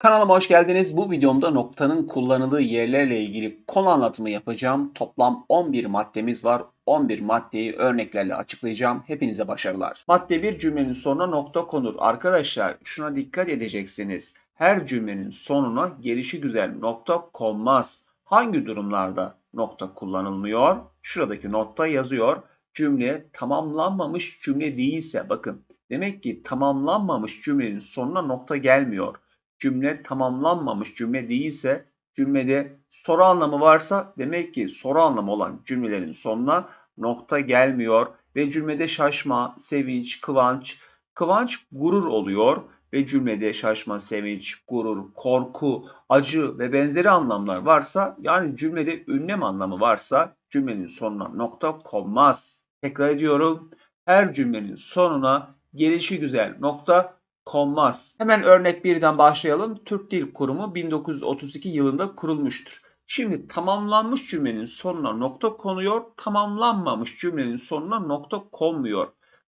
Kanalıma hoş geldiniz. Bu videomda noktanın kullanıldığı yerlerle ilgili konu anlatımı yapacağım. Toplam 11 maddemiz var. 11 maddeyi örneklerle açıklayacağım. Hepinize başarılar. Madde 1 cümlenin sonuna nokta konur. Arkadaşlar şuna dikkat edeceksiniz. Her cümlenin sonuna gelişi güzel nokta konmaz. Hangi durumlarda nokta kullanılmıyor? Şuradaki notta yazıyor. Cümle tamamlanmamış cümle değilse bakın. Demek ki tamamlanmamış cümlenin sonuna nokta gelmiyor cümle tamamlanmamış cümle değilse cümlede soru anlamı varsa demek ki soru anlamı olan cümlelerin sonuna nokta gelmiyor ve cümlede şaşma, sevinç, kıvanç, kıvanç gurur oluyor ve cümlede şaşma, sevinç, gurur, korku, acı ve benzeri anlamlar varsa yani cümlede ünlem anlamı varsa cümlenin sonuna nokta konmaz. Tekrar ediyorum. Her cümlenin sonuna gelişi güzel nokta konmaz. Hemen örnek birden başlayalım. Türk Dil Kurumu 1932 yılında kurulmuştur. Şimdi tamamlanmış cümlenin sonuna nokta konuyor, tamamlanmamış cümlenin sonuna nokta konmuyor.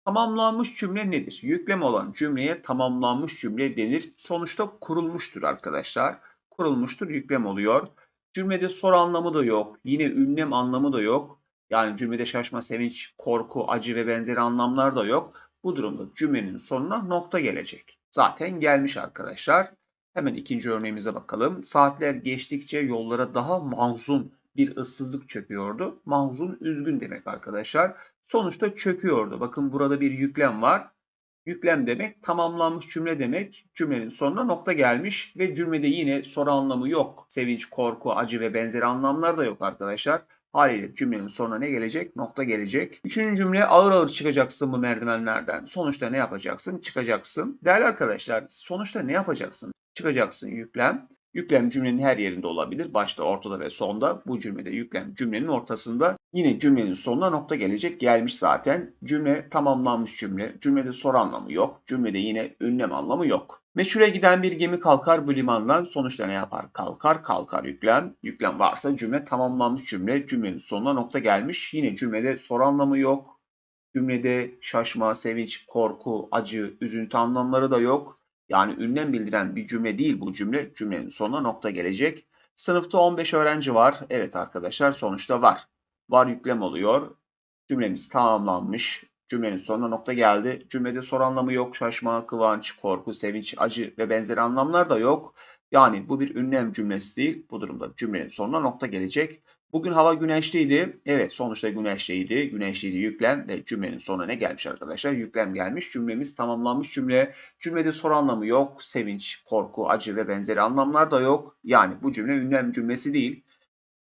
Tamamlanmış cümle nedir? Yüklem olan cümleye tamamlanmış cümle denir. Sonuçta kurulmuştur arkadaşlar. Kurulmuştur, yüklem oluyor. Cümlede soru anlamı da yok. Yine ünlem anlamı da yok. Yani cümlede şaşma, sevinç, korku, acı ve benzeri anlamlar da yok. Bu durumda cümlenin sonuna nokta gelecek. Zaten gelmiş arkadaşlar. Hemen ikinci örneğimize bakalım. Saatler geçtikçe yollara daha mahzun bir ıssızlık çöküyordu. Mahzun üzgün demek arkadaşlar. Sonuçta çöküyordu. Bakın burada bir yüklem var. Yüklem demek tamamlanmış cümle demek. Cümlenin sonuna nokta gelmiş ve cümlede yine soru anlamı yok. Sevinç, korku, acı ve benzeri anlamlar da yok arkadaşlar. Haliyle cümlenin sonuna ne gelecek? Nokta gelecek. Üçüncü cümle ağır ağır çıkacaksın bu merdivenlerden. Sonuçta ne yapacaksın? Çıkacaksın. Değerli arkadaşlar sonuçta ne yapacaksın? Çıkacaksın yüklem. Yüklem cümlenin her yerinde olabilir. Başta, ortada ve sonda. Bu cümlede yüklem cümlenin ortasında. Yine cümlenin sonuna nokta gelecek. Gelmiş zaten. Cümle tamamlanmış cümle. Cümlede soru anlamı yok. Cümlede yine ünlem anlamı yok. Meçhule giden bir gemi kalkar bu limandan. Sonuçta ne yapar? Kalkar, kalkar yüklem. Yüklem varsa cümle tamamlanmış cümle. Cümlenin sonuna nokta gelmiş. Yine cümlede soru anlamı yok. Cümlede şaşma, sevinç, korku, acı, üzüntü anlamları da yok. Yani ünlem bildiren bir cümle değil bu cümle. Cümlenin sonuna nokta gelecek. Sınıfta 15 öğrenci var. Evet arkadaşlar sonuçta var. Var yüklem oluyor. Cümlemiz tamamlanmış. Cümlenin sonuna nokta geldi. Cümlede soru anlamı yok. Şaşma, kıvanç, korku, sevinç, acı ve benzeri anlamlar da yok. Yani bu bir ünlem cümlesi değil. Bu durumda cümlenin sonuna nokta gelecek. Bugün hava güneşliydi. Evet sonuçta güneşliydi. Güneşliydi yüklem ve cümlenin sonuna ne gelmiş arkadaşlar? Yüklem gelmiş. Cümlemiz tamamlanmış cümle. Cümlede soru anlamı yok. Sevinç, korku, acı ve benzeri anlamlar da yok. Yani bu cümle ünlem cümlesi değil.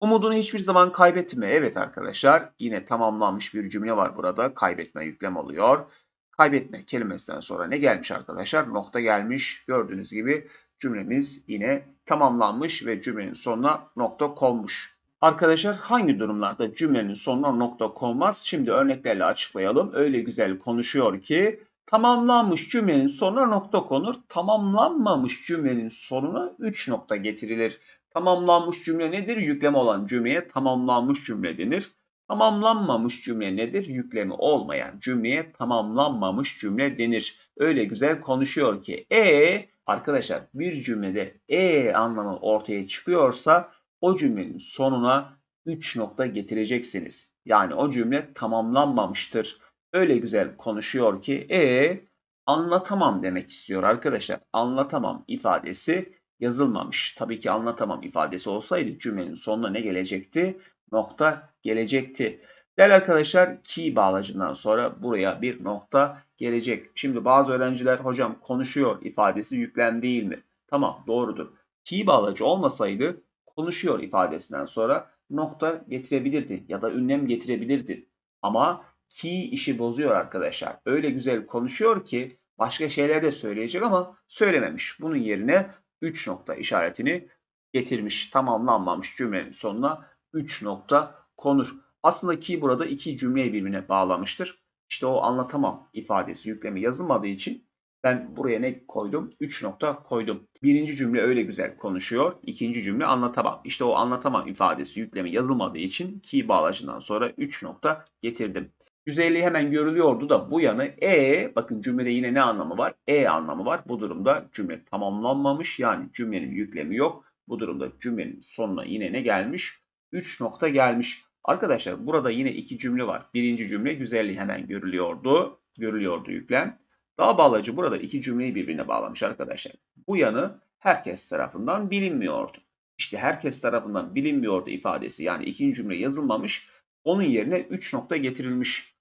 Umudunu hiçbir zaman kaybetme. Evet arkadaşlar yine tamamlanmış bir cümle var burada. Kaybetme yüklem oluyor. Kaybetme kelimesinden sonra ne gelmiş arkadaşlar? Nokta gelmiş. Gördüğünüz gibi cümlemiz yine tamamlanmış ve cümlenin sonuna nokta konmuş. Arkadaşlar hangi durumlarda cümlenin sonuna nokta konmaz? Şimdi örneklerle açıklayalım. Öyle güzel konuşuyor ki tamamlanmış cümlenin sonuna nokta konur. Tamamlanmamış cümlenin sonuna 3 nokta getirilir. Tamamlanmış cümle nedir? Yükleme olan cümleye tamamlanmış cümle denir. Tamamlanmamış cümle nedir? Yüklemi olmayan cümleye tamamlanmamış cümle denir. Öyle güzel konuşuyor ki e arkadaşlar bir cümlede e anlamı ortaya çıkıyorsa o cümlenin sonuna 3 nokta getireceksiniz. Yani o cümle tamamlanmamıştır. Öyle güzel konuşuyor ki e anlatamam demek istiyor arkadaşlar. Anlatamam ifadesi yazılmamış. Tabii ki anlatamam ifadesi olsaydı cümlenin sonuna ne gelecekti? Nokta gelecekti. Değerli arkadaşlar key bağlacından sonra buraya bir nokta gelecek. Şimdi bazı öğrenciler hocam konuşuyor ifadesi yüklem değil mi? Tamam doğrudur. Key bağlacı olmasaydı konuşuyor ifadesinden sonra nokta getirebilirdi ya da ünlem getirebilirdi. Ama key işi bozuyor arkadaşlar. Öyle güzel konuşuyor ki başka şeyler de söyleyecek ama söylememiş. Bunun yerine 3 nokta işaretini getirmiş. Tamamlanmamış cümlenin sonuna 3 nokta konur. Aslında ki burada iki cümleyi birbirine bağlamıştır. İşte o anlatamam ifadesi yüklemi yazılmadığı için ben buraya ne koydum? 3 nokta koydum. Birinci cümle öyle güzel konuşuyor. İkinci cümle anlatamam. İşte o anlatamam ifadesi yüklemi yazılmadığı için ki bağlacından sonra 3 nokta getirdim. Güzelliği hemen görülüyordu da bu yanı e bakın cümlede yine ne anlamı var? E anlamı var. Bu durumda cümle tamamlanmamış yani cümlenin yüklemi yok. Bu durumda cümlenin sonuna yine ne gelmiş? 3 nokta gelmiş. Arkadaşlar burada yine iki cümle var. Birinci cümle güzelliği hemen görülüyordu. Görülüyordu yüklem. Daha bağlacı burada iki cümleyi birbirine bağlamış arkadaşlar. Bu yanı herkes tarafından bilinmiyordu. İşte herkes tarafından bilinmiyordu ifadesi yani ikinci cümle yazılmamış. Onun yerine 3 nokta getirilmiş.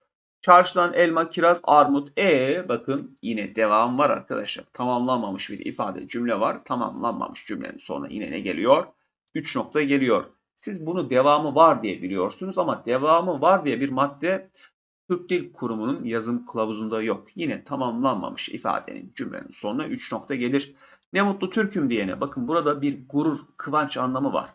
Çarşıdan elma, kiraz, armut. E bakın yine devam var arkadaşlar. Tamamlanmamış bir ifade cümle var. Tamamlanmamış cümlenin sonuna yine ne geliyor? 3 nokta geliyor. Siz bunu devamı var diye biliyorsunuz ama devamı var diye bir madde Türk Dil Kurumu'nun yazım kılavuzunda yok. Yine tamamlanmamış ifadenin cümlenin sonuna 3 nokta gelir. Ne mutlu Türk'üm diyene bakın burada bir gurur, kıvanç anlamı var.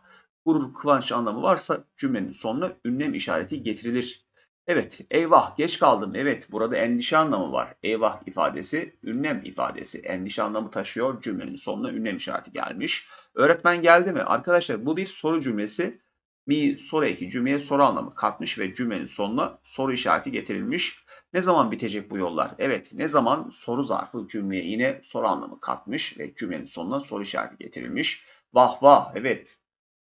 Gurur, kıvanç anlamı varsa cümlenin sonuna ünlem işareti getirilir. Evet, eyvah geç kaldım. Evet, burada endişe anlamı var. Eyvah ifadesi ünlem ifadesi. Endişe anlamı taşıyor. Cümlenin sonuna ünlem işareti gelmiş. Öğretmen geldi mi? Arkadaşlar bu bir soru cümlesi. Mi soru eki cümleye soru anlamı katmış ve cümlenin sonuna soru işareti getirilmiş. Ne zaman bitecek bu yollar? Evet, ne zaman soru zarfı cümleye yine soru anlamı katmış ve cümlenin sonuna soru işareti getirilmiş. Vah vah, evet.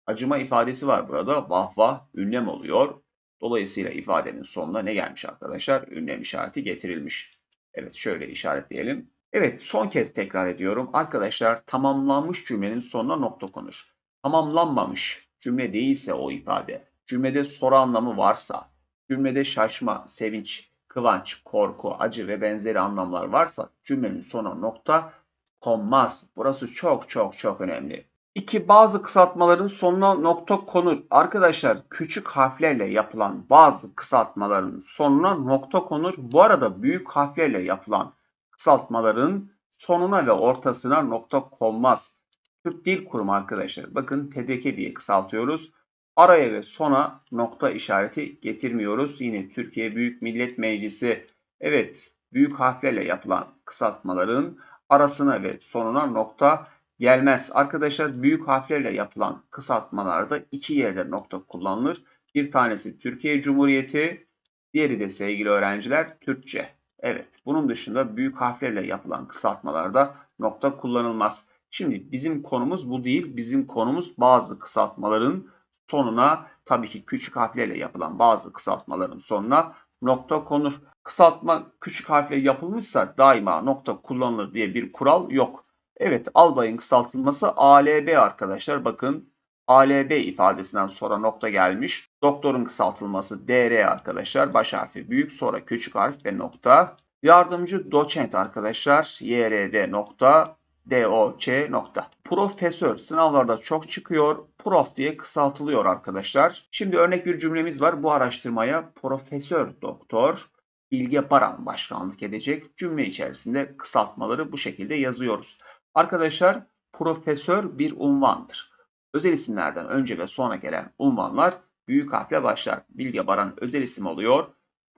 Acıma ifadesi var burada. Vah vah ünlem oluyor. Dolayısıyla ifadenin sonuna ne gelmiş arkadaşlar? Ünlem işareti getirilmiş. Evet şöyle işaretleyelim. Evet son kez tekrar ediyorum. Arkadaşlar tamamlanmış cümlenin sonuna nokta konur. Tamamlanmamış cümle değilse o ifade, cümlede soru anlamı varsa, cümlede şaşma, sevinç, kıvanç, korku, acı ve benzeri anlamlar varsa cümlenin sonuna nokta konmaz. Burası çok çok çok önemli. İki bazı kısaltmaların sonuna nokta konur. Arkadaşlar küçük harflerle yapılan bazı kısaltmaların sonuna nokta konur. Bu arada büyük harflerle yapılan kısaltmaların sonuna ve ortasına nokta konmaz. Türk Dil Kurumu arkadaşlar. Bakın TDK diye kısaltıyoruz. Araya ve sona nokta işareti getirmiyoruz. Yine Türkiye Büyük Millet Meclisi. Evet büyük harflerle yapılan kısaltmaların arasına ve sonuna nokta gelmez. Arkadaşlar büyük harflerle yapılan kısaltmalarda iki yerde nokta kullanılır. Bir tanesi Türkiye Cumhuriyeti, diğeri de sevgili öğrenciler Türkçe. Evet, bunun dışında büyük harflerle yapılan kısaltmalarda nokta kullanılmaz. Şimdi bizim konumuz bu değil. Bizim konumuz bazı kısaltmaların sonuna tabii ki küçük harflerle yapılan bazı kısaltmaların sonuna nokta konur. Kısaltma küçük harfle yapılmışsa daima nokta kullanılır diye bir kural yok. Evet albayın kısaltılması ALB arkadaşlar. Bakın ALB ifadesinden sonra nokta gelmiş. Doktorun kısaltılması DR arkadaşlar. Baş harfi büyük sonra küçük harf ve nokta. Yardımcı doçent arkadaşlar. YRD nokta. DOC nokta. Profesör sınavlarda çok çıkıyor. Prof diye kısaltılıyor arkadaşlar. Şimdi örnek bir cümlemiz var. Bu araştırmaya Profesör Doktor Bilge Baran başkanlık edecek. Cümle içerisinde kısaltmaları bu şekilde yazıyoruz. Arkadaşlar profesör bir unvandır. Özel isimlerden önce ve sonra gelen unvanlar büyük harfle başlar. Bilge Baran özel isim oluyor.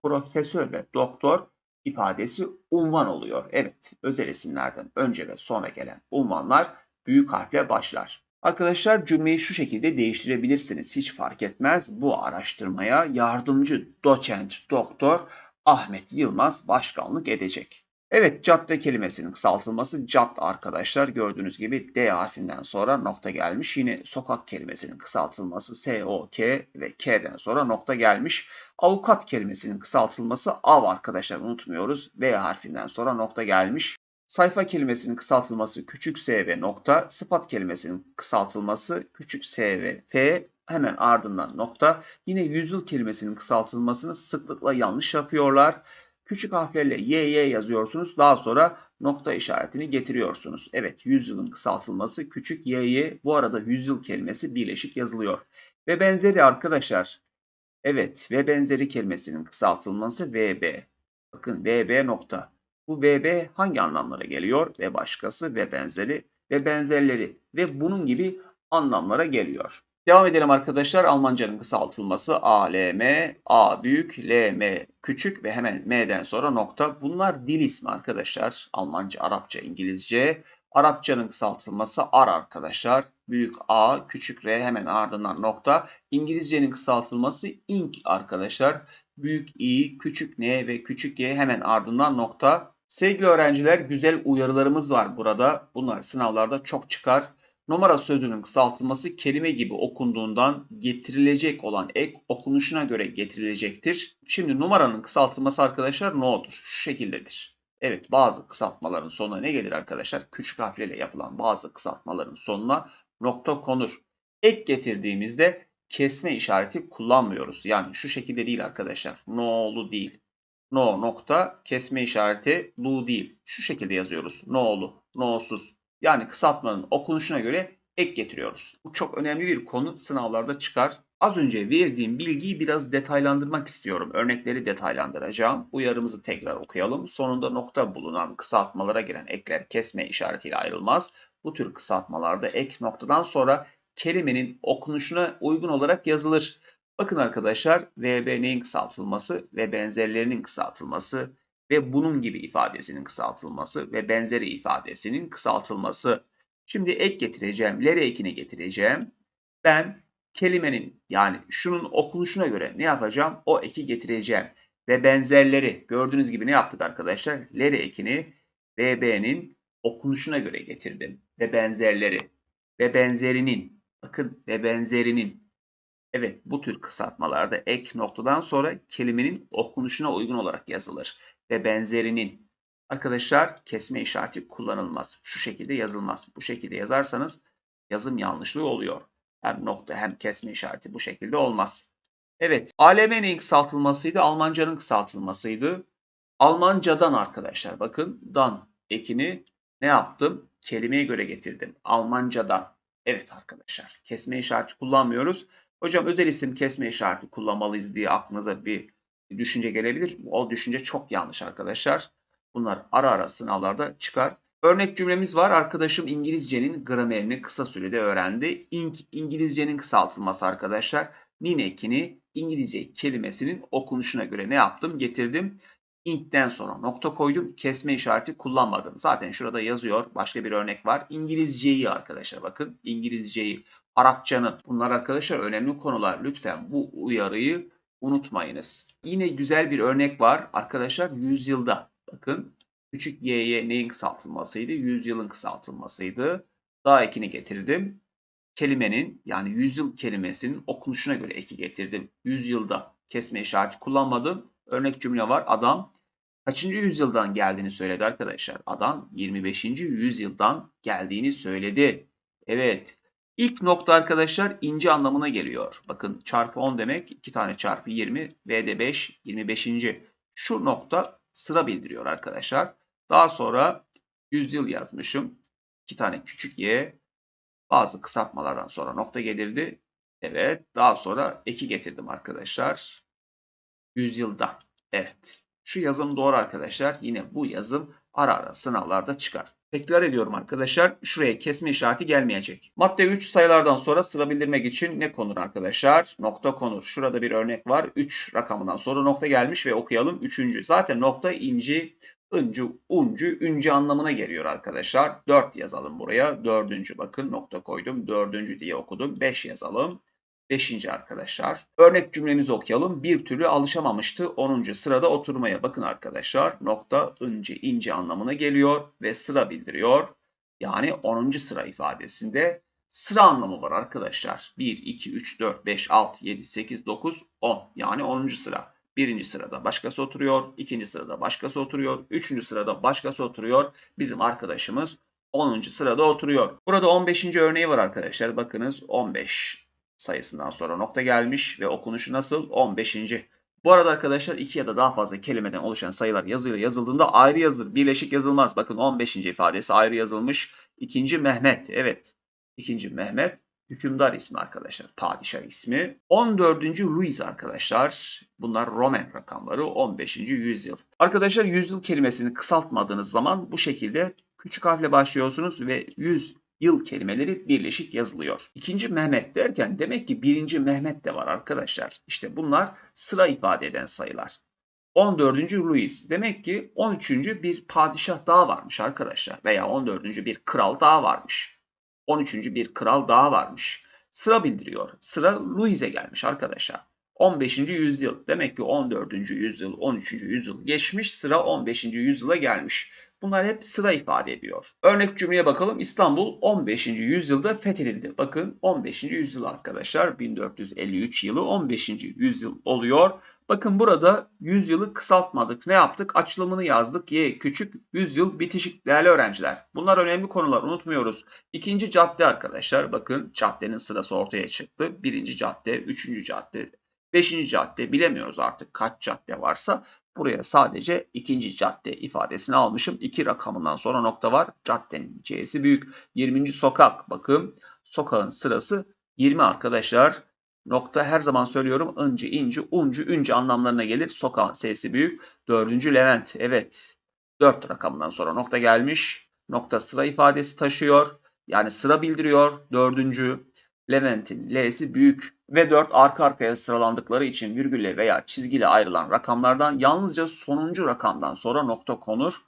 Profesör ve doktor ifadesi unvan oluyor. Evet, özel isimlerden önce ve sonra gelen unvanlar büyük harfle başlar. Arkadaşlar cümleyi şu şekilde değiştirebilirsiniz. Hiç fark etmez. Bu araştırmaya yardımcı doçent doktor Ahmet Yılmaz başkanlık edecek. Evet cadde kelimesinin kısaltılması cad arkadaşlar. Gördüğünüz gibi D harfinden sonra nokta gelmiş. Yine sokak kelimesinin kısaltılması S, O, K ve K'den sonra nokta gelmiş. Avukat kelimesinin kısaltılması av arkadaşlar unutmuyoruz. V harfinden sonra nokta gelmiş. Sayfa kelimesinin kısaltılması küçük s ve nokta. Sıfat kelimesinin kısaltılması küçük s ve f hemen ardından nokta. Yine yüzyıl kelimesinin kısaltılmasını sıklıkla yanlış yapıyorlar. Küçük harflerle YY yazıyorsunuz. Daha sonra nokta işaretini getiriyorsunuz. Evet yüzyılın kısaltılması küçük YY. Bu arada yüzyıl kelimesi birleşik yazılıyor. Ve benzeri arkadaşlar. Evet ve benzeri kelimesinin kısaltılması VB. Bakın VB nokta. Bu VB hangi anlamlara geliyor? Ve başkası ve benzeri ve benzerleri ve bunun gibi anlamlara geliyor. Devam edelim arkadaşlar. Almancanın kısaltılması ALM, A büyük, LM küçük ve hemen M'den sonra nokta. Bunlar dil ismi arkadaşlar. Almanca, Arapça, İngilizce. Arapçanın kısaltılması AR arkadaşlar. Büyük A, küçük R hemen ardından nokta. İngilizcenin kısaltılması INC arkadaşlar. Büyük I, küçük N ve küçük Y hemen ardından nokta. Sevgili öğrenciler güzel uyarılarımız var burada. Bunlar sınavlarda çok çıkar. Numara sözünün kısaltılması kelime gibi okunduğundan getirilecek olan ek okunuşuna göre getirilecektir. Şimdi numaranın kısaltılması arkadaşlar ne olur? Şu şekildedir. Evet bazı kısaltmaların sonuna ne gelir arkadaşlar? Küçük harflerle yapılan bazı kısaltmaların sonuna nokta konur. Ek getirdiğimizde kesme işareti kullanmıyoruz. Yani şu şekilde değil arkadaşlar. No'lu değil. No nokta kesme işareti lu değil. Şu şekilde yazıyoruz. No'lu, no'suz. Yani kısaltmanın okunuşuna göre ek getiriyoruz. Bu çok önemli bir konu sınavlarda çıkar. Az önce verdiğim bilgiyi biraz detaylandırmak istiyorum. Örnekleri detaylandıracağım. Uyarımızı tekrar okuyalım. Sonunda nokta bulunan kısaltmalara giren ekler kesme işaretiyle ayrılmaz. Bu tür kısaltmalarda ek noktadan sonra kelimenin okunuşuna uygun olarak yazılır. Bakın arkadaşlar VB neyin kısaltılması ve benzerlerinin kısaltılması ve bunun gibi ifadesinin kısaltılması ve benzeri ifadesinin kısaltılması. Şimdi ek getireceğim. Lere ekini getireceğim. Ben kelimenin yani şunun okunuşuna göre ne yapacağım? O eki getireceğim. Ve benzerleri gördüğünüz gibi ne yaptık arkadaşlar? Lere ekini VB'nin okunuşuna göre getirdim. Ve benzerleri ve benzerinin bakın ve benzerinin Evet bu tür kısaltmalarda ek noktadan sonra kelimenin okunuşuna uygun olarak yazılır. Ve benzerinin arkadaşlar kesme işareti kullanılmaz. Şu şekilde yazılmaz. Bu şekilde yazarsanız yazım yanlışlığı oluyor. Hem nokta hem kesme işareti bu şekilde olmaz. Evet ALM'nin kısaltılmasıydı. Almancanın kısaltılmasıydı. Almancadan arkadaşlar bakın dan ekini ne yaptım? Kelimeye göre getirdim. Almancadan. Evet arkadaşlar kesme işareti kullanmıyoruz. Hocam özel isim kesme işareti kullanmalıyız diye aklınıza bir düşünce gelebilir. O düşünce çok yanlış arkadaşlar. Bunlar ara ara sınavlarda çıkar. Örnek cümlemiz var. Arkadaşım İngilizcenin gramerini kısa sürede öğrendi. İng İngilizcenin kısaltılması arkadaşlar. Nin ekini İngilizce kelimesinin okunuşuna göre ne yaptım? Getirdim. Ink'ten sonra nokta koydum. Kesme işareti kullanmadım. Zaten şurada yazıyor. Başka bir örnek var. İngilizceyi arkadaşlar bakın. İngilizceyi, Arapçanın. Bunlar arkadaşlar önemli konular. Lütfen bu uyarıyı unutmayınız. Yine güzel bir örnek var. Arkadaşlar yüzyılda. Bakın küçük y'ye neyin kısaltılmasıydı? Yüzyılın kısaltılmasıydı. Daha ekini getirdim. Kelimenin yani yüzyıl kelimesinin okunuşuna göre eki getirdim. Yüzyılda kesme işareti kullanmadım. Örnek cümle var. Adam kaçıncı yüzyıldan geldiğini söyledi arkadaşlar. Adam 25. yüzyıldan geldiğini söyledi. Evet. İlk nokta arkadaşlar ince anlamına geliyor. Bakın çarpı 10 demek 2 tane çarpı 20 ve de 5 25. Şu nokta sıra bildiriyor arkadaşlar. Daha sonra yüzyıl yazmışım. 2 tane küçük y bazı kısaltmalardan sonra nokta gelirdi. Evet daha sonra eki getirdim arkadaşlar yüzyılda. Evet. Şu yazım doğru arkadaşlar. Yine bu yazım ara ara sınavlarda çıkar. Tekrar ediyorum arkadaşlar. Şuraya kesme işareti gelmeyecek. Madde 3 sayılardan sonra sıra bildirmek için ne konur arkadaşlar? Nokta konur. Şurada bir örnek var. 3 rakamından sonra nokta gelmiş ve okuyalım. Üçüncü. Zaten nokta inci, ıncı, uncu, üncü anlamına geliyor arkadaşlar. 4 yazalım buraya. Dördüncü bakın nokta koydum. Dördüncü diye okudum. 5 yazalım. Beşinci arkadaşlar. Örnek cümlemizi okuyalım. Bir türlü alışamamıştı 10. sırada oturmaya. Bakın arkadaşlar nokta ince ince anlamına geliyor ve sıra bildiriyor. Yani 10. sıra ifadesinde sıra anlamı var arkadaşlar. 1, 2, 3, 4, 5, 6, 7, 8, 9, 10. Yani 10. sıra. Birinci sırada başkası oturuyor. ikinci sırada başkası oturuyor. Üçüncü sırada başkası oturuyor. Bizim arkadaşımız 10. sırada oturuyor. Burada 15. örneği var arkadaşlar. Bakınız 15 sayısından sonra nokta gelmiş ve okunuşu nasıl? 15. Bu arada arkadaşlar iki ya da daha fazla kelimeden oluşan sayılar yazıyla yazıldığında ayrı yazılır. Birleşik yazılmaz. Bakın 15. ifadesi ayrı yazılmış. İkinci Mehmet. Evet. İkinci Mehmet hükümdar ismi arkadaşlar. Padişah ismi. 14. Louis arkadaşlar. Bunlar Roman rakamları 15. yüzyıl. Arkadaşlar yüzyıl kelimesini kısaltmadığınız zaman bu şekilde küçük harfle başlıyorsunuz ve 100 yıl kelimeleri birleşik yazılıyor. İkinci Mehmet derken demek ki birinci Mehmet de var arkadaşlar. İşte bunlar sıra ifade eden sayılar. 14. Louis. Demek ki 13. bir padişah daha varmış arkadaşlar. Veya 14. bir kral daha varmış. 13. bir kral daha varmış. Sıra bildiriyor. Sıra Louis'e gelmiş arkadaşlar. 15. yüzyıl. Demek ki 14. yüzyıl, 13. yüzyıl geçmiş. Sıra 15. yüzyıla gelmiş. Bunlar hep sıra ifade ediyor. Örnek cümleye bakalım. İstanbul 15. yüzyılda fethedildi. Bakın 15. yüzyıl arkadaşlar. 1453 yılı 15. yüzyıl oluyor. Bakın burada yüzyılı kısaltmadık. Ne yaptık? Açılımını yazdık. Y küçük yüzyıl bitişik değerli öğrenciler. Bunlar önemli konular unutmuyoruz. İkinci cadde arkadaşlar. Bakın caddenin sırası ortaya çıktı. Birinci cadde, üçüncü cadde, beşinci cadde bilemiyoruz artık kaç cadde varsa. Buraya sadece ikinci cadde ifadesini almışım. İki rakamından sonra nokta var. Caddenin C'si büyük. 20. sokak. Bakın sokağın sırası 20 arkadaşlar. Nokta her zaman söylüyorum ıncı, inci, uncu, üncü anlamlarına gelir. Sokağın sesi büyük. Dördüncü Levent. Evet. Dört rakamından sonra nokta gelmiş. Nokta sıra ifadesi taşıyor. Yani sıra bildiriyor. Dördüncü Levent'in L'si büyük ve 4 arka arkaya sıralandıkları için virgülle veya çizgiyle ayrılan rakamlardan yalnızca sonuncu rakamdan sonra nokta konur.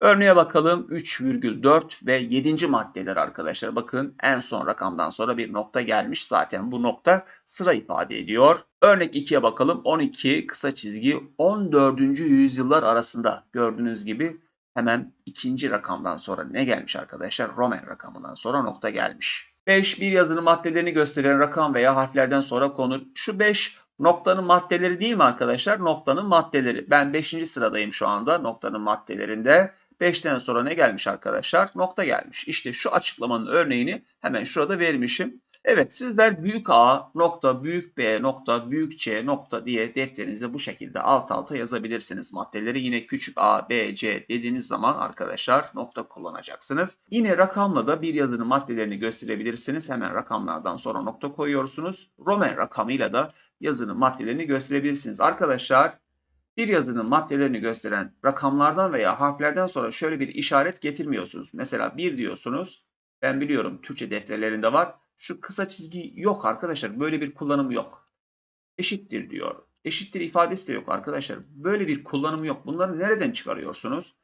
Örneğe bakalım 3,4 ve 7. maddeler arkadaşlar. Bakın en son rakamdan sonra bir nokta gelmiş. Zaten bu nokta sıra ifade ediyor. Örnek 2'ye bakalım. 12 kısa çizgi 14. yüzyıllar arasında gördüğünüz gibi hemen ikinci rakamdan sonra ne gelmiş arkadaşlar? Roman rakamından sonra nokta gelmiş. 5 bir yazının maddelerini gösteren rakam veya harflerden sonra konur. Şu 5 noktanın maddeleri değil mi arkadaşlar? Noktanın maddeleri. Ben 5. sıradayım şu anda noktanın maddelerinde. 5'ten sonra ne gelmiş arkadaşlar? Nokta gelmiş. İşte şu açıklamanın örneğini hemen şurada vermişim. Evet sizler büyük A nokta, büyük B nokta, büyük C nokta diye defterinize bu şekilde alt alta yazabilirsiniz. Maddeleri yine küçük A, B, C dediğiniz zaman arkadaşlar nokta kullanacaksınız. Yine rakamla da bir yazının maddelerini gösterebilirsiniz. Hemen rakamlardan sonra nokta koyuyorsunuz. Roman rakamıyla da yazının maddelerini gösterebilirsiniz. Arkadaşlar bir yazının maddelerini gösteren rakamlardan veya harflerden sonra şöyle bir işaret getirmiyorsunuz. Mesela bir diyorsunuz. Ben biliyorum Türkçe defterlerinde var. Şu kısa çizgi yok arkadaşlar. Böyle bir kullanım yok. Eşittir diyor. Eşittir ifadesi de yok arkadaşlar. Böyle bir kullanım yok. Bunları nereden çıkarıyorsunuz?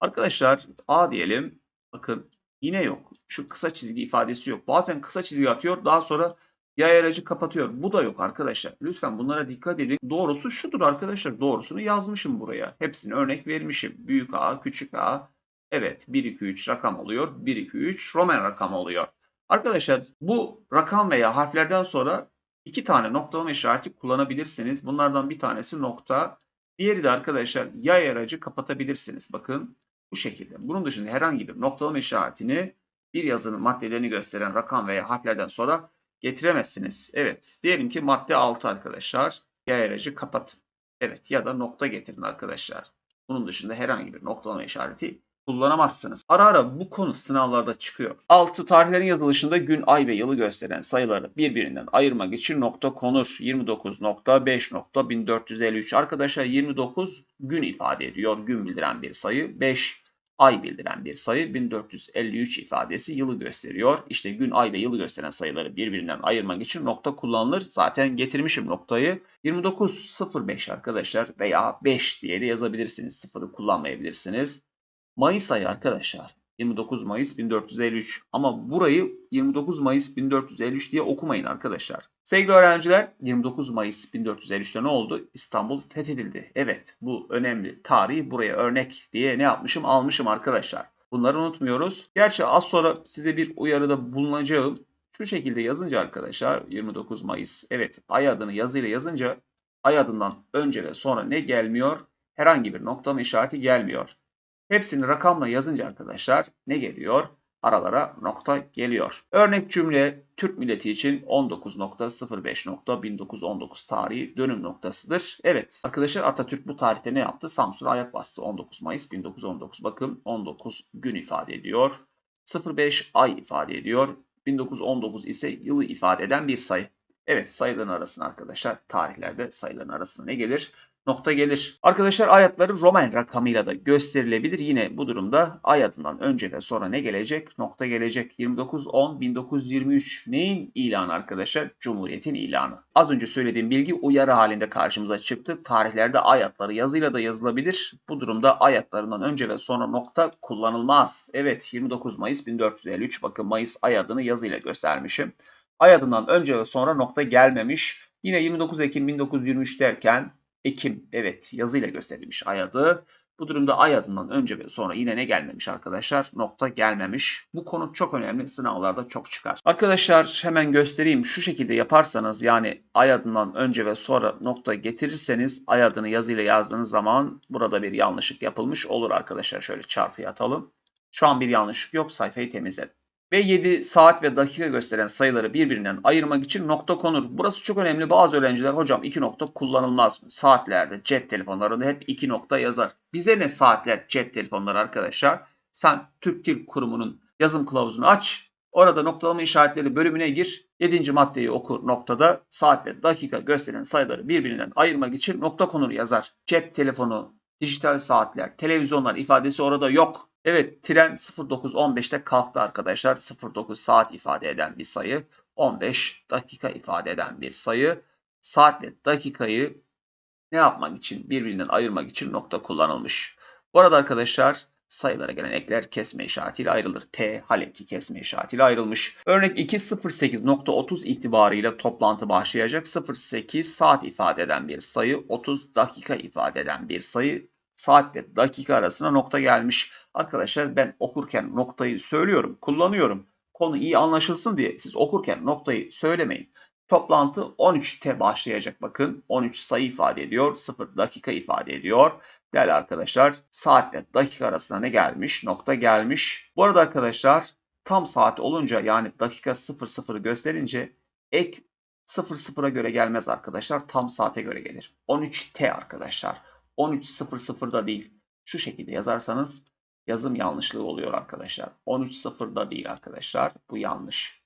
Arkadaşlar A diyelim. Bakın yine yok. Şu kısa çizgi ifadesi yok. Bazen kısa çizgi atıyor. Daha sonra yay aracı kapatıyor. Bu da yok arkadaşlar. Lütfen bunlara dikkat edin. Doğrusu şudur arkadaşlar. Doğrusunu yazmışım buraya. Hepsini örnek vermişim. Büyük A, küçük A. Evet 1, 2, 3 rakam oluyor. 1, 2, 3 Roman rakam oluyor. Arkadaşlar bu rakam veya harflerden sonra iki tane noktalama işareti kullanabilirsiniz. Bunlardan bir tanesi nokta. Diğeri de arkadaşlar yay aracı kapatabilirsiniz. Bakın bu şekilde. Bunun dışında herhangi bir noktalama işaretini bir yazının maddelerini gösteren rakam veya harflerden sonra getiremezsiniz. Evet. Diyelim ki madde 6 arkadaşlar. Yay aracı kapatın. Evet ya da nokta getirin arkadaşlar. Bunun dışında herhangi bir noktalama işareti kullanamazsınız. Ara ara bu konu sınavlarda çıkıyor. 6 tarihlerin yazılışında gün, ay ve yılı gösteren sayıları birbirinden ayırmak için nokta konur. 29.5.1453 arkadaşlar 29 gün ifade ediyor. Gün bildiren bir sayı. 5 ay bildiren bir sayı 1453 ifadesi yılı gösteriyor. İşte gün, ay ve yılı gösteren sayıları birbirinden ayırmak için nokta kullanılır. Zaten getirmişim noktayı. 29.05 arkadaşlar veya 5 diye de yazabilirsiniz. Sıfırı kullanmayabilirsiniz. Mayıs ayı arkadaşlar. 29 Mayıs 1453 ama burayı 29 Mayıs 1453 diye okumayın arkadaşlar. Sevgili öğrenciler 29 Mayıs 1453'te ne oldu? İstanbul fethedildi. Evet bu önemli tarihi buraya örnek diye ne yapmışım almışım arkadaşlar. Bunları unutmuyoruz. Gerçi az sonra size bir uyarıda bulunacağım. Şu şekilde yazınca arkadaşlar 29 Mayıs evet ay adını yazıyla yazınca ay adından önce ve sonra ne gelmiyor? Herhangi bir noktalama işareti gelmiyor. Hepsini rakamla yazınca arkadaşlar ne geliyor? Aralara nokta geliyor. Örnek cümle Türk milleti için 19.05.1919 tarihi dönüm noktasıdır. Evet arkadaşlar Atatürk bu tarihte ne yaptı? Samsun'a ayak bastı. 19 Mayıs 1919. Bakın 19 gün ifade ediyor. 05 ay ifade ediyor. 1919 ise yılı ifade eden bir sayı. Evet sayıların arasına arkadaşlar tarihlerde sayıların arasına ne gelir? Nokta gelir. Arkadaşlar ayatları Roman rakamıyla da gösterilebilir. Yine bu durumda ay adından önce ve sonra ne gelecek? Nokta gelecek. 29-10-1923 neyin ilanı arkadaşlar? Cumhuriyetin ilanı. Az önce söylediğim bilgi uyarı halinde karşımıza çıktı. Tarihlerde ayatları yazıyla da yazılabilir. Bu durumda ayatlarından önce ve sonra nokta kullanılmaz. Evet 29 Mayıs 1453 bakın Mayıs ay adını yazıyla göstermişim. Ay adından önce ve sonra nokta gelmemiş. Yine 29 Ekim 1923 derken Ekim evet yazıyla gösterilmiş ay adı. Bu durumda ay adından önce ve sonra yine ne gelmemiş arkadaşlar? Nokta gelmemiş. Bu konu çok önemli. Sınavlarda çok çıkar. Arkadaşlar hemen göstereyim. Şu şekilde yaparsanız yani ay adından önce ve sonra nokta getirirseniz ay adını yazıyla yazdığınız zaman burada bir yanlışlık yapılmış olur arkadaşlar. Şöyle çarpıya atalım. Şu an bir yanlışlık yok. Sayfayı temizledim ve 7 saat ve dakika gösteren sayıları birbirinden ayırmak için nokta konur. Burası çok önemli. Bazı öğrenciler hocam 2 nokta kullanılmaz? Saatlerde, cep telefonlarında hep 2 nokta yazar. Bize ne saatler, cep telefonları arkadaşlar? Sen Türk Dil Kurumu'nun yazım kılavuzunu aç. Orada noktalama işaretleri bölümüne gir. 7. maddeyi oku noktada saat ve dakika gösteren sayıları birbirinden ayırmak için nokta konur yazar. Cep telefonu, dijital saatler, televizyonlar ifadesi orada yok. Evet tren 09.15'te kalktı arkadaşlar. 09 saat ifade eden bir sayı. 15 dakika ifade eden bir sayı. Saatle dakikayı ne yapmak için birbirinden ayırmak için nokta kullanılmış. Bu arada arkadaşlar sayılara gelen ekler kesme işaretiyle ayrılır. T haleki kesme işaretiyle ayrılmış. Örnek 2.08.30 itibarıyla toplantı başlayacak. 08 saat ifade eden bir sayı, 30 dakika ifade eden bir sayı, saat ve dakika arasına nokta gelmiş. Arkadaşlar ben okurken noktayı söylüyorum, kullanıyorum. Konu iyi anlaşılsın diye siz okurken noktayı söylemeyin. Toplantı 13'te başlayacak bakın. 13 sayı ifade ediyor, 0 dakika ifade ediyor. Değerli arkadaşlar saat ve dakika arasına ne gelmiş? Nokta gelmiş. Bu arada arkadaşlar tam saat olunca yani dakika 00'ı gösterince ek 00'a göre gelmez arkadaşlar. Tam saate göre gelir. 13T arkadaşlar. 13.00'da değil. Şu şekilde yazarsanız yazım yanlışlığı oluyor arkadaşlar. 13.0'da değil arkadaşlar. Bu yanlış.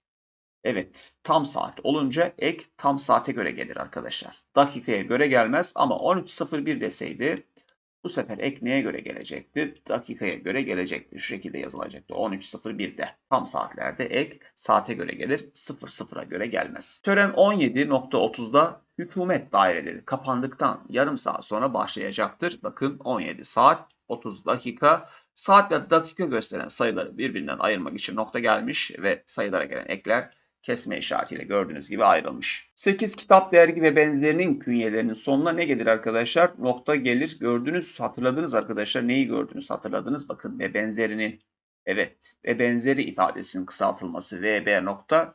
Evet tam saat olunca ek tam saate göre gelir arkadaşlar. Dakikaya göre gelmez ama 13.01 deseydi bu sefer ek neye göre gelecekti? Dakikaya göre gelecekti. Şu şekilde yazılacaktı. 13.01'de. Tam saatlerde ek saate göre gelir. 00'a göre gelmez. Tören 17.30'da hükümet daireleri kapandıktan yarım saat sonra başlayacaktır. Bakın 17 saat 30 dakika. Saat ve dakika gösteren sayıları birbirinden ayırmak için nokta gelmiş ve sayılara gelen ekler kesme işaretiyle gördüğünüz gibi ayrılmış. 8 kitap, dergi ve benzerinin künyelerinin sonuna ne gelir arkadaşlar? Nokta gelir. Gördünüz, hatırladınız arkadaşlar. Neyi gördünüz, hatırladınız. Bakın ve benzerinin, evet ve benzeri ifadesinin kısaltılması VB nokta.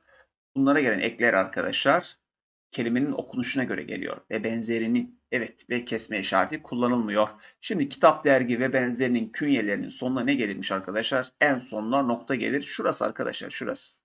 Bunlara gelen ekler arkadaşlar kelimenin okunuşuna göre geliyor. Ve benzerinin, evet ve kesme işareti kullanılmıyor. Şimdi kitap, dergi ve benzerinin künyelerinin sonuna ne gelirmiş arkadaşlar? En sonuna nokta gelir. Şurası arkadaşlar, şurası.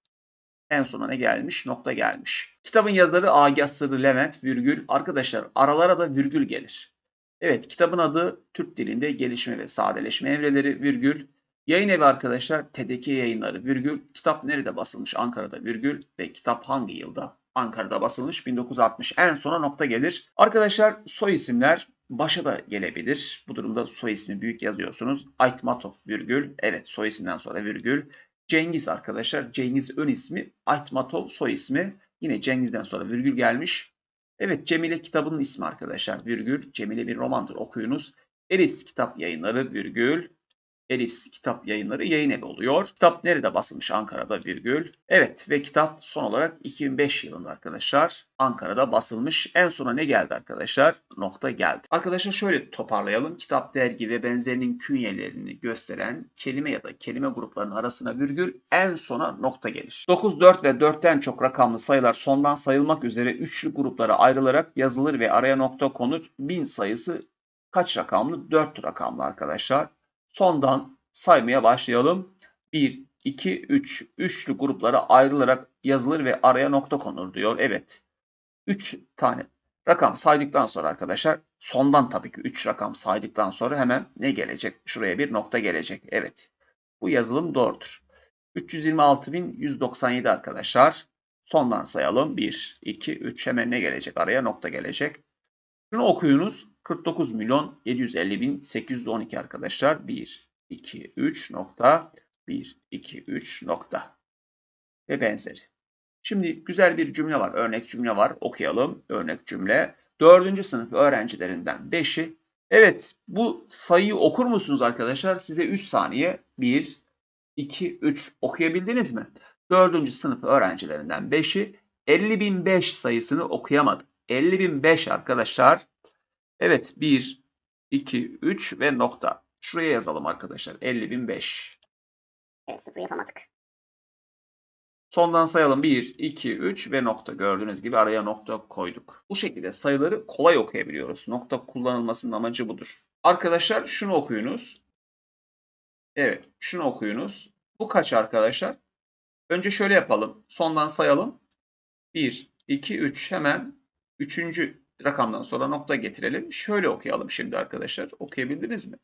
En sona ne gelmiş? Nokta gelmiş. Kitabın yazarı Agah Sırrı Levent, virgül. Arkadaşlar aralara da virgül gelir. Evet kitabın adı Türk dilinde gelişme ve sadeleşme evreleri, virgül. Yayın evi arkadaşlar TDK yayınları, virgül. Kitap nerede basılmış? Ankara'da, virgül. Ve kitap hangi yılda? Ankara'da basılmış 1960. En sona nokta gelir. Arkadaşlar soy isimler başa da gelebilir. Bu durumda soy ismi büyük yazıyorsunuz. Aytmatov virgül. Evet soy isimden sonra virgül. Cengiz arkadaşlar. Cengiz ön ismi. Aytmatov soy ismi. Yine Cengiz'den sonra virgül gelmiş. Evet Cemile kitabının ismi arkadaşlar. Virgül. Cemile bir romandır okuyunuz. Eris kitap yayınları virgül. Elifs Kitap Yayınları yayın evi oluyor. Kitap nerede basılmış? Ankara'da virgül. Evet ve kitap son olarak 2005 yılında arkadaşlar Ankara'da basılmış. En sona ne geldi arkadaşlar? Nokta geldi. Arkadaşlar şöyle toparlayalım. Kitap, dergi ve benzerinin künyelerini gösteren kelime ya da kelime gruplarının arasına virgül en sona nokta gelir. 9, 4 ve 4'ten çok rakamlı sayılar sondan sayılmak üzere üçlü gruplara ayrılarak yazılır ve araya nokta konur. Bin sayısı kaç rakamlı? 4 rakamlı arkadaşlar. Sondan saymaya başlayalım. 1, 2, 3. Üçlü gruplara ayrılarak yazılır ve araya nokta konur diyor. Evet. 3 tane rakam saydıktan sonra arkadaşlar sondan tabii ki 3 rakam saydıktan sonra hemen ne gelecek? Şuraya bir nokta gelecek. Evet. Bu yazılım doğrudur. 326.197 arkadaşlar. Sondan sayalım. 1, 2, 3 hemen ne gelecek? Araya nokta gelecek. Şunu okuyunuz. 49 milyon 750 bin 812 arkadaşlar. 1, 2, 3 nokta. 1, 2, 3 nokta. Ve benzeri. Şimdi güzel bir cümle var. Örnek cümle var. Okuyalım. Örnek cümle. Dördüncü sınıf öğrencilerinden 5'i. Evet bu sayıyı okur musunuz arkadaşlar? Size 3 saniye. 1, 2, 3 okuyabildiniz mi? Dördüncü sınıf öğrencilerinden 5'i 50.005 sayısını okuyamadı. 50.005 arkadaşlar. Evet 1, 2, 3 ve nokta. Şuraya yazalım arkadaşlar. 50.005. Evet sıfır yapamadık. Sondan sayalım. 1, 2, 3 ve nokta. Gördüğünüz gibi araya nokta koyduk. Bu şekilde sayıları kolay okuyabiliyoruz. Nokta kullanılmasının amacı budur. Arkadaşlar şunu okuyunuz. Evet şunu okuyunuz. Bu kaç arkadaşlar? Önce şöyle yapalım. Sondan sayalım. 1, 2, 3 hemen 3. rakamdan sonra nokta getirelim. Şöyle okuyalım şimdi arkadaşlar. Okuyabildiniz mi?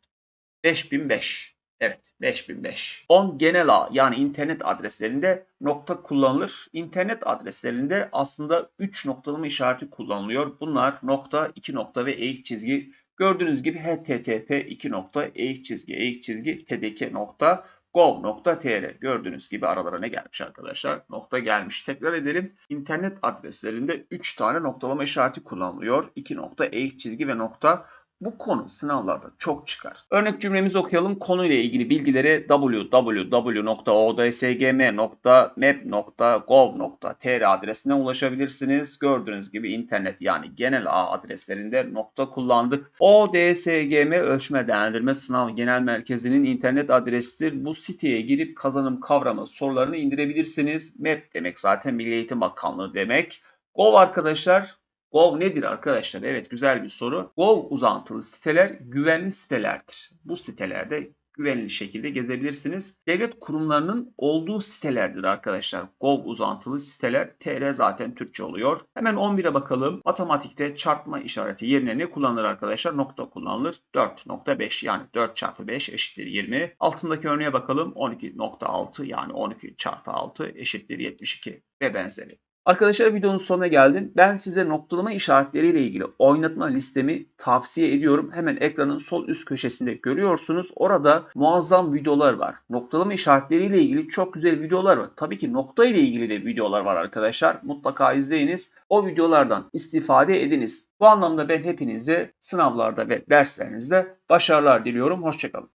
5005. Evet 5005. 10 genel ağ yani internet adreslerinde nokta kullanılır. İnternet adreslerinde aslında 3 noktalama işareti kullanılıyor. Bunlar nokta, 2 nokta ve eğik çizgi. Gördüğünüz gibi http 2 nokta eğik çizgi eğik çizgi tdk nokta gov.tr gördüğünüz gibi aralara ne gelmiş arkadaşlar? Nokta gelmiş. Tekrar edelim. İnternet adreslerinde 3 tane noktalama işareti kullanılıyor. 2 nokta eğik çizgi ve nokta bu konu sınavlarda çok çıkar. Örnek cümlemizi okuyalım. Konuyla ilgili bilgilere www.odsgm.map.gov.tr adresine ulaşabilirsiniz. Gördüğünüz gibi internet yani genel ağ adreslerinde nokta kullandık. ODSGM Ölçme Değerlendirme Sınav Genel Merkezi'nin internet adresidir. Bu siteye girip kazanım kavrama sorularını indirebilirsiniz. Map demek zaten Milli Eğitim Bakanlığı demek. Gov arkadaşlar Gov nedir arkadaşlar? Evet güzel bir soru. Gov uzantılı siteler güvenli sitelerdir. Bu sitelerde güvenli şekilde gezebilirsiniz. Devlet kurumlarının olduğu sitelerdir arkadaşlar. Gov uzantılı siteler. TR zaten Türkçe oluyor. Hemen 11'e bakalım. Matematikte çarpma işareti yerine ne kullanılır arkadaşlar? Nokta kullanılır. 4.5 yani 4 çarpı 5 eşittir 20. Altındaki örneğe bakalım. 12.6 yani 12 çarpı 6 eşittir 72 ve benzeri. Arkadaşlar videonun sonuna geldim. Ben size noktalama işaretleriyle ilgili oynatma listemi tavsiye ediyorum. Hemen ekranın sol üst köşesinde görüyorsunuz. Orada muazzam videolar var. Noktalama işaretleriyle ilgili çok güzel videolar var. Tabii ki nokta ile ilgili de videolar var arkadaşlar. Mutlaka izleyiniz. O videolardan istifade ediniz. Bu anlamda ben hepinize sınavlarda ve derslerinizde başarılar diliyorum. Hoşçakalın.